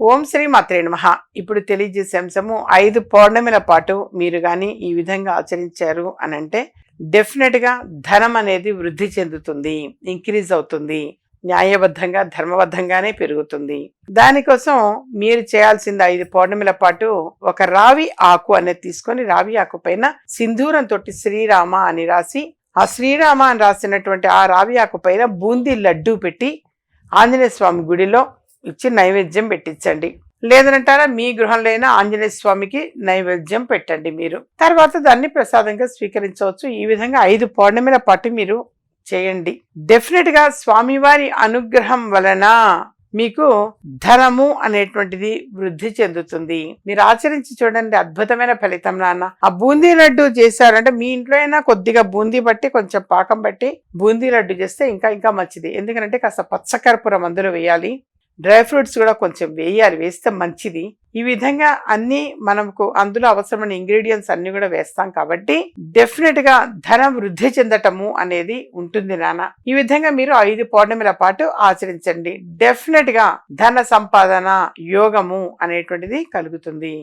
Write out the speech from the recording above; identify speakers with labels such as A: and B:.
A: ఓం శ్రీ మాత్రే నమ. ఇప్పుడు తెలియజేసే అంశము ఐదు పౌర్ణమిల పాటు మీరు కానీ ఈ విధంగా ఆచరించారు అని అంటే డెఫినెట్గా ధనం అనేది వృద్ధి చెందుతుంది ఇంక్రీజ్ అవుతుంది న్యాయబద్ధంగా ధర్మబద్ధంగానే పెరుగుతుంది. దానికోసం మీరు చేయాల్సింది ఐదు పౌర్ణమిల పాటు ఒక రావి ఆకు అనేది తీసుకొని రావి ఆకు పైన సింధూరం తోటి శ్రీరామ అని రాసి ఆ శ్రీరామ అని రాసినటువంటి ఆ రావి ఆకు పైన బూందీ లడ్డూ పెట్టి ఆంజనేయ స్వామి గుడిలో ఇచ్చి నైవేద్యం పెట్టించండి. లేదంటారా మీ గృహంలో అయినా ఆంజనేయ స్వామికి నైవేద్యం పెట్టండి మీరు. తర్వాత దాన్ని ప్రసాదంగా స్వీకరించవచ్చు. ఈ విధంగా ఐదు పౌర్ణమిల పాటు మీరు చేయండి. డెఫినెట్గా స్వామివారి అనుగ్రహం వలన మీకు ధనము అనేటువంటిది వృద్ధి చెందుతుంది. మీరు ఆచరించి చూడండి అద్భుతమైన ఫలితం నాన్న. ఆ బూందీ లడ్డు చేశారంటే మీ ఇంట్లో అయినా కొద్దిగా బూందీ బట్టి కొంచెం పాకం బట్టి బూందీ లడ్డు చేస్తే ఇంకా ఇంకా మంచిది. ఎందుకంటే కాస్త పచ్చకర్పూరం అందులో వేయాలి. డ్రై ఫ్రూట్స్ కూడా కొంచెం వేయాలి వేస్తే మంచిది. ఈ విధంగా అన్ని మనకు అందులో అవసరమైన ఇంగ్రీడియంట్స్ అన్ని కూడా వేస్తాం కాబట్టి డెఫినెట్గా ధనం వృద్ధి చెందటము అనేది ఉంటుంది నాన్న. ఈ విధంగా మీరు ఐదు పౌర్ణమిల పాటు ఆచరించండి. డెఫినెట్గా ధన సంపాదన యోగము అనేటువంటిది కలుగుతుంది.